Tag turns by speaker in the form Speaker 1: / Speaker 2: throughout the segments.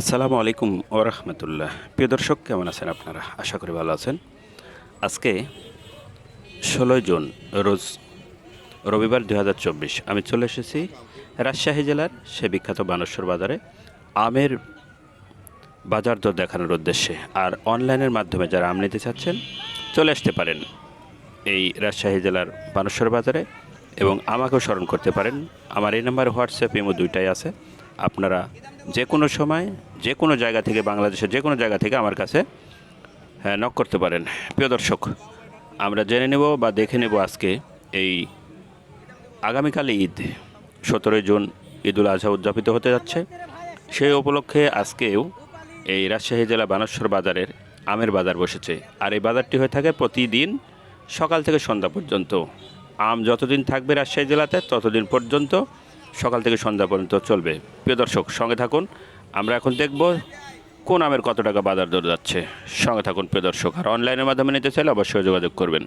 Speaker 1: আসসালামু আলাইকুম ও রহমতুল্লাহ। প্রিয় দর্শক, কেমন আছেন আপনারা? আশা করি ভালো আছেন। আজকে ষোলোই জুন, রোজ রবিবার দু হাজার চব্বিশ। আমি চলে এসেছি রাজশাহী জেলার সে বিখ্যাত বানেশ্বর বাজারে আমের বাজার দর দেখানোর উদ্দেশ্যে। আর অনলাইনের মাধ্যমে যারা আম নিতে চাচ্ছেন, চলে আসতে পারেন এই রাজশাহী জেলার বানেশ্বর বাজারে এবং আমাকেও স্মরণ করতে পারেন। আমার এই নাম্বার হোয়াটসঅ্যাপ ইমো দুইটাই আছে। আপনারা যে কোনো সময়, যে কোনো জায়গা থেকে বাংলাদেশের যে কোনো জায়গা থেকে আমার কাছে হ্যাঁ নক করতে পারেন। প্রিয় দর্শক, আমরা জেনে নেব বা দেখে নেব আজকে এই আগামীকাল ঈদ। সতেরোই জুন ঈদুল আজহা উদযাপিত হতে যাচ্ছে। সেই উপলক্ষে আজকেও এই রাজশাহী জেলা বানেশ্বর বাজারের আমের বাজার বসেছে। আর এই বাজারটি হয়ে থাকে প্রতিদিন সকাল থেকে সন্ধ্যা পর্যন্ত। আম যতদিন থাকবে রাজশাহী জেলাতে, ততদিন পর্যন্ত সকাল থেকে সন্ধ্যা পর্যন্ত চলবে। প্রিয় দর্শক, সঙ্গে থাকুন। আমরা এখন দেখব কোন আমের কত টাকা বাজার দর যাচ্ছে। সঙ্গে থাকুন প্রিয় দর্শক। আর অনলাইনের মাধ্যমে নিতে চাইলে অবশ্যই যোগাযোগ করবেন।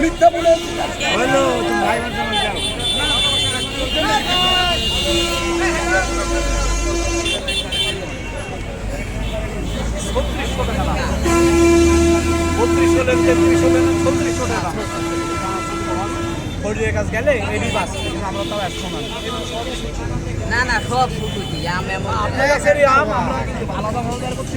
Speaker 2: মিথ্যা বলে
Speaker 3: বত্রিশশো ছত্রিশশো টাকা হরিদের কাছে গেলে আমরা তাও একশো না
Speaker 4: না, সব দি আম
Speaker 3: আপনার কাছে আম, আমরা কিন্তু আলাদা আর করছি